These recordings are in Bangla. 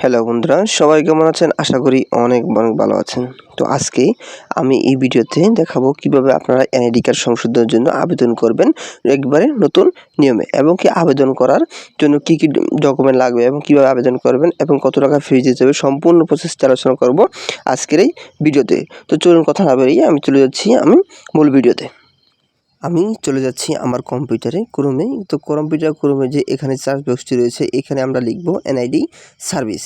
হ্যালো বন্ধুরা। সবাই কেমন আছেন? আশা করি অনেক অনেক ভালো আছেন। তো আজকে আমি এই ভিডিওতে দেখাবো কীভাবে আপনারা এনআইডি কার্ড সংশোধনের জন্য আবেদন করবেন একবারে নতুন নিয়মে এবং কি আবেদন করার জন্য কি কি ডকুমেন্ট লাগবে এবং কীভাবে আবেদন করবেন এবং কত টাকা ফি দিতে হবে সম্পূর্ণ প্রসেসটা আলোচনা করব আজকের এই ভিডিওতে। তো চলুন, কথা না বেরিয়ে আমি চলে যাচ্ছি আমি মূল ভিডিওতে। আমি চলে যাচ্ছি আমার কম্পিউটারে ক্রোমে তো কম্পিউটার ক্রোমে যে এখানে সার্চ বক্সটি রয়েছে, এখানে আমরা লিখব এনআইডি সার্ভিস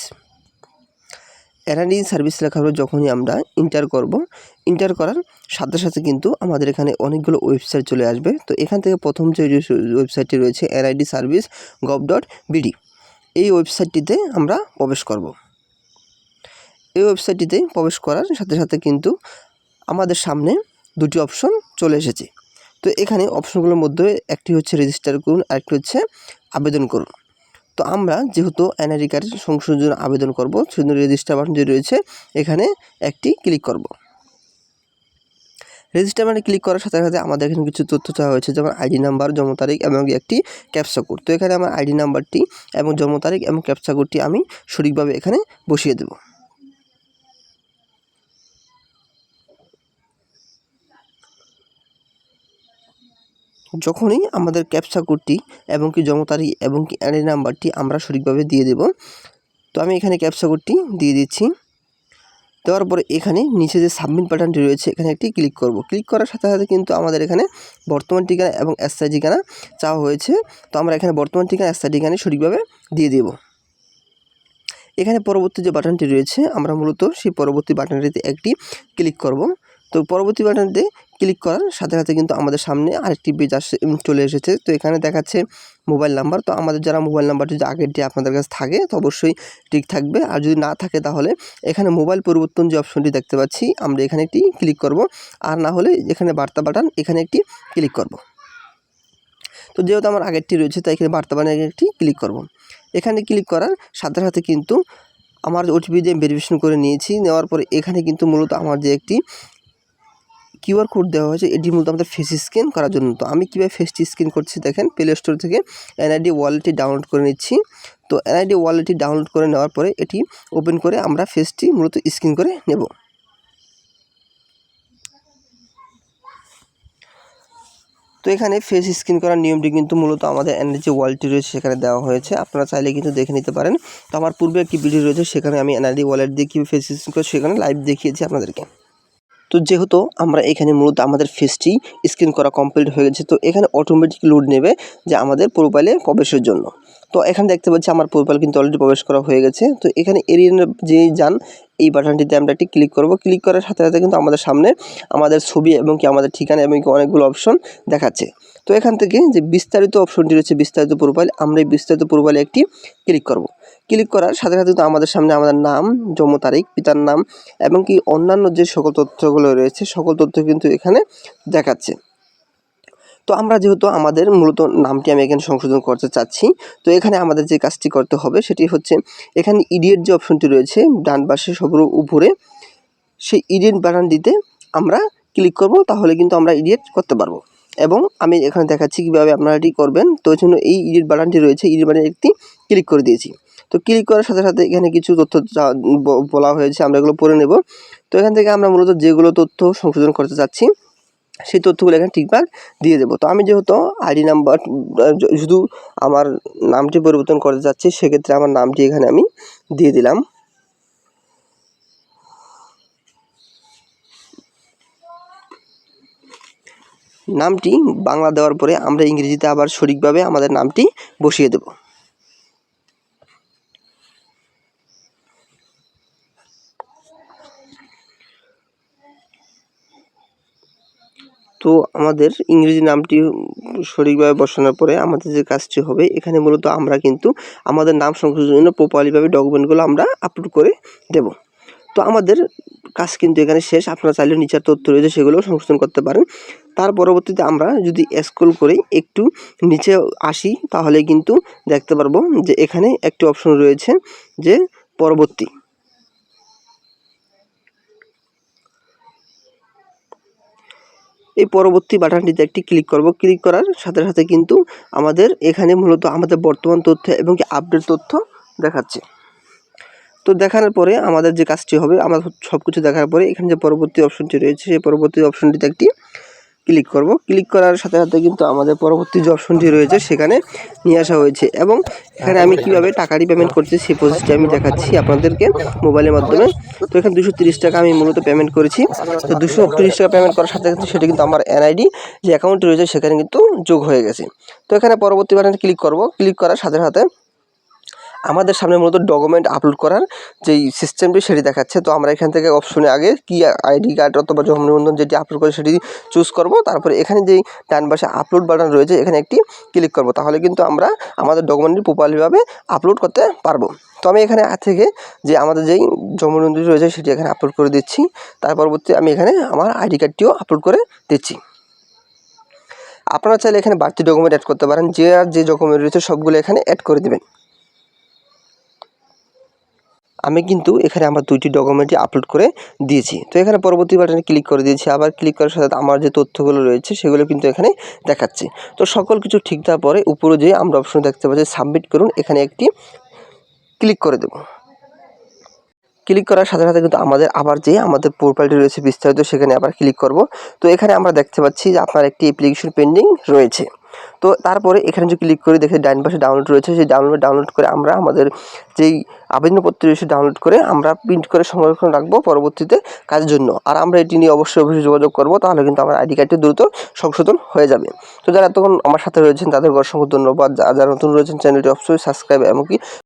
এনআইডি সার্ভিস লেখার পর যখনই আমরা ইন্টার করব। ইন্টার করার সাথে সাথে কিন্তু আমাদের এখানে অনেকগুলো ওয়েবসাইট চলে আসবে। তো এখান থেকে প্রথম যে ওয়েবসাইটটি রয়েছে NID service gov dot BD এই ওয়েবসাইটটিতে আমরা প্রবেশ করব। এই ওয়েবসাইটটিতে প্রবেশ করার সাথে সাথে কিন্তু আমাদের সামনে দুটি অপশন চলে এসেছে। তো এখানে অপশনগুলোর মধ্যে একটি হচ্ছে রেজিস্টার করুন, আরেকটি হচ্ছে আবেদন করুন। তো আমরা যেহেতু এনআইডি কার্ড সংশোধন আবেদন করব, সেজন্য রেজিস্টার বাটন যে রয়েছে, এখানে একটি ক্লিক করব। রেজিস্টার বাটনে ক্লিক করার সাথে সাথে আমাদের এখানে কিছু তথ্য চাওয়া হয়েছে, যেমন আইডি নাম্বার জন্ম তারিখ এবং একটি ক্যাপসা কোড তো এখানে আমার আইডি নাম্বারটি এবং জন্ম তারিখ এবং ক্যাপসা কোডটি আমি সঠিকভাবে এখানে বসিয়ে দেবো। যখনই আমাদের ক্যাপচা কোডটি এবং কি জন্ম তারিখ এবং কি অ্যাডি নাম্বারটি আমরা সঠিকভাবে দিয়ে দেব, তো আমি এখানে ক্যাপচা কোডটি দিয়ে দিচ্ছি। দেওয়ার পরে এখানে নিচে যে সাবমিট বাটনটি রয়েছে, এখানে একটি ক্লিক করব। ক্লিক করার সাথে সাথে কিন্তু আমাদের এখানে বর্তমান ঠিকানা এবং এসআই ঠিকানা চাওয়া হয়েছে, তো আমরা এখানে বর্তমান ঠিকানা এসআই ঠিকানা সঠিকভাবে দিয়ে দেব। এখানে পরবর্তী যে বাটনটি রয়েছে, আমরা মূলত সেই পরবর্তী বাটনটিতে একটি ক্লিক করব। তো পরবর্তী বাটনটিতে ক্লিক করার সাথে সাথে কিন্তু আমাদের সামনে আরেকটি পেজ আসে চলে এসেছে। তো এখানে দেখাচ্ছে মোবাইল নাম্বার তো আমাদের যারা মোবাইল নাম্বারটি যদি আগেরটি আপনাদের কাছে থাকে, তো অবশ্যই ঠিক থাকবে। আর যদি না থাকে তাহলে এখানে মোবাইল পরিবর্তন যে অপশনটি দেখতে পাচ্ছি, আমরা এখানে একটি ক্লিক করব। আর না হলে এখানে বার্তা বাটন এখানে একটি ক্লিক করব। তো যেহেতু আমার আগেরটি রয়েছে, তাই এখানে বার্তা বাটনে একটি ক্লিক করব। এখানে ক্লিক করার সাথে সাথে কিন্তু আমার ওটিপি দিয়ে ভেরিফিকেশন করে নিয়েছি, নেওয়ার পরে এখানে কিন্তু মূলত আমার যে একটি কিউআর কোড দেওয়া হয়েছে এটি মূলত আমাদের ফেস স্ক্যান করার জন্য। তো আমি কীভাবে ফেসটি স্ক্যান করছি দেখেন প্লে স্টোর থেকে এনআইডি ওয়ালেটটি ডাউনলোড করে নিচ্ছি। তো এনআইডি ওয়ালেটটি ডাউনলোড করে নেওয়ার পরে এটি ওপেন করে আমরা ফেসটি মূলত স্ক্যান করে নেব। তো এখানে ফেস স্ক্যান করার নিয়মটি কিন্তু মূলত আমাদের যে ওয়ালেটটি রয়েছে, সেখানে দেওয়া হয়েছে। আপনারা চাইলে কিন্তু দেখে নিতে পারেন। তো আমার পূর্বে একটি ভিডিও রয়েছে, সেখানে আমি এনআইডি ওয়ালেট দিয়ে কীভাবে ফেস স্ক্যান করে, সেখানে লাইভ দেখিয়েছি আপনাদেরকে। তো যেহেতু আমরা এখানে মূলত আমাদের ফেসটি স্ক্রিন করা কমপ্লিট হয়ে গেছে, তো এখানে অটোমেটিক লোড নেবে যে আমাদের প্রোফাইলে প্রবেশের জন্য। তো এখানে দেখতে পাচ্ছি আমার প্রোফাইল কিন্তু অলরেডি প্রবেশ করা হয়ে গেছে। তো এখানে এরিয়া যে যান, এই বাটনটিতে আমরা একটি ক্লিক করব। ক্লিক করার সাথে সাথে কিন্তু আমাদের সামনে আমাদের ছবি এবং কি আমাদের ঠিকানা এবং কি অনেকগুলো অপশন দেখাচ্ছে। তো এখান থেকে যে বিস্তারিত অপশনটি রয়েছে বিস্তারিত প্রোফাইল আমরা এই বিস্তারিত প্রোফাইলে একটি ক্লিক করব। ক্লিক করার সাথে সাথে কিন্তু আমাদের সামনে আমাদের নাম, জন্ম তারিখ, পিতার নাম এবং কি অন্যান্য যে সকল তথ্যগুলো রয়েছে, সকল তথ্য কিন্তু এখানে দেখাচ্ছে। তো আমরা যেহেতু আমাদের মূলত নামটি আমি এখানে সংশোধন করতে চাচ্ছি, তো এখানে আমাদের যে কাজটি করতে হবে সেটি হচ্ছে এখানে ইডিয়েট যে অপশনটি রয়েছে, ডান পাশে সবর উপরে সেই ইডিয়েট বাটনটিতে আমরা ক্লিক করব, তাহলে কিন্তু আমরা ইডিয়েট করতে পারব। এবং আমি এখানে দেখাচ্ছি কীভাবে আপনারা এটি করবেন, তো জন্য এই ইডিট বাটনটি রয়েছে ইডিট বাটনে একটি ক্লিক করে দিয়েছি। তো ক্লিক করার সাথে সাথে এখানে কিছু তথ্য বলা হয়েছে, আমরা এগুলো পড়ে নেব। তো এখান থেকে আমরা মূলত যেগুলো তথ্য সংশোধন করতে চাচ্ছি, সেই তথ্যগুলো এখানে ঠিকঠাক দিয়ে দেবো। তো আমি যেহেতু আইডি নাম্বার শুধু আমার নামটি পরিবর্তন করতে চাচ্ছি, সেক্ষেত্রে আমার নামটি এখানে আমি দিয়ে দিলাম। নামটি বাংলা দেওয়ার পরে আমরা ইংরেজিতে আবার সঠিকভাবে আমাদের নামটি বসিয়ে দেব। তো আমাদের ইংরেজি নামটি সঠিকভাবে বসানোর পরে আমাদের যে কাজটি হবে, এখানে মূলত আমরা কিন্তু আমাদের নাম সংশোধনের জন্য প্রপারলিভাবে ডকুমেন্টগুলো আমরা আপলোড করে দেব। তো আমাদের কাজ কিন্তু এখানে শেষ, আপনারা চাইলে নিচার তথ্য রয়েছে সেগুলো সংশোধন করতে পারেন। তার পরবর্তীতে আমরা যদি স্ক্রল করে একটু নিচে আসি, তাহলে কিন্তু দেখতে পারব যে এখানে একটি অপশন রয়েছে যে পরবর্তী। এই পরবর্তী বাটনটিতে একটি ক্লিক করব। ক্লিক করার সাথে সাথে কিন্তু আমাদের এখানে মূলত আমাদের বর্তমান তথ্য এবং কি আপডেট তথ্য দেখাচ্ছে। তো দেখানোর পরে আমাদের যে কাজটি হবে, আমরা সব কিছু দেখার পরে এখানে যে পরবর্তী অপশনটি রয়েছে, সেই পরবর্তী অপশনটিতে একটি ক্লিক করব। ক্লিক করার সাথে সাথে কিন্তু আমাদের পরবর্তী যে অপশনটি রয়েছে, সেখানে নিয়ে আসা হয়েছে। এবং এখানে আমি কীভাবে টাকাটি পেমেন্ট করছি, সেই প্রসেসটি আমি দেখাচ্ছি আপনাদেরকে মোবাইলের মাধ্যমে। তো এখানে দুশো তিরিশ টাকা আমি মূলত পেমেন্ট করেছি। তো দুশো তিরিশ টাকা পেমেন্ট করার সাথে সাথে সেটা কিন্তু আমার এনআইডি যে অ্যাকাউন্ট রয়েছে, সেখানে কিন্তু যোগ হয়ে গেছে। তো এখানে পরবর্তী বাটনে ক্লিক করব। ক্লিক করার সাথে সাথে আমাদের সামনে মূলত ডকুমেন্ট আপলোড করার যেই সিস্টেমটি সেটি দেখাচ্ছে। তো আমরা এখান থেকে অপশনে আগে কি আইডি কার্ড অথবা জন্ম নিবন্ধন যেটি আপলোড করে সেটি চুজ করব। তারপরে এখানে যেই ডান পাশে আপলোড বাটন রয়েছে, এখানে একটি ক্লিক করব। তাহলে কিন্তু আমরা আমাদের ডকুমেন্টটি প্রপারলিভাবে আপলোড করতে পারব। তো আমি এখানে থেকে যে আমাদের যেই জন্ম নিবন্ধনটি রয়েছে, সেটি এখানে আপলোড করে দিচ্ছি। তার পরবর্তী আমি এখানে আমার আইডি কার্ডটিও আপলোড করে দিচ্ছি। আপনারা চাইলে এখানে বাড়তি ডকুমেন্ট অ্যাড করতে পারেন। যে আর যে ডকুমেন্ট রয়েছে, সবগুলো এখানে অ্যাড করে দেবেন। আমি কিন্তু এখানে আমার দুইটি ডকুমেন্টই আপলোড করে দিয়েছি। তো এখানে পরবর্তী বাটনে ক্লিক করে দিয়েছি। আবার ক্লিক করার সাথে আমার যে তথ্যগুলো রয়েছে, সেগুলো কিন্তু এখানে দেখাচ্ছে। তো সকল কিছু ঠিক থাকার পরে উপরে যে আমরা অপশন দেখতে পাচ্ছি সাবমিট করুন। এখানে একটি ক্লিক করে দেব। ক্লিক করার সাথে সাথে কিন্তু আমাদের আবার যে আমাদের প্রোফাইলটি রয়েছে বিস্তারিত, সেখানে আবার ক্লিক করব। তো এখানে আমরা দেখতে পাচ্ছি যে আপনার একটি অ্যাপ্লিকেশন পেন্ডিং রয়েছে। তো তারপরে এখানে যে ক্লিক করে দেখে ডাইন পাশে ডাউনলোড রয়েছে, সেই ডাউনলোড ডাউনলোড করে আমরা আমাদের যেই আবেদনপত্র রয়েছে ডাউনলোড করে আমরা প্রিন্ট করে সংরক্ষণ রাখব পরবর্তীতে কাজের জন্য। আর আমরা এটি নিয়ে অবশ্যই অবশ্যই যোগাযোগ করব, তাহলে কিন্তু আমার আইডি কার্ডটি দ্রুত সংশোধন হয়ে যাবে। তো যারা এতক্ষণ আমার সাথে রয়েছেন তাদের অসংখ্য ধন্যবাদ। যারা যারা নতুন রয়েছেন চ্যানেলটি অবশ্যই সাবস্ক্রাইব এমনকি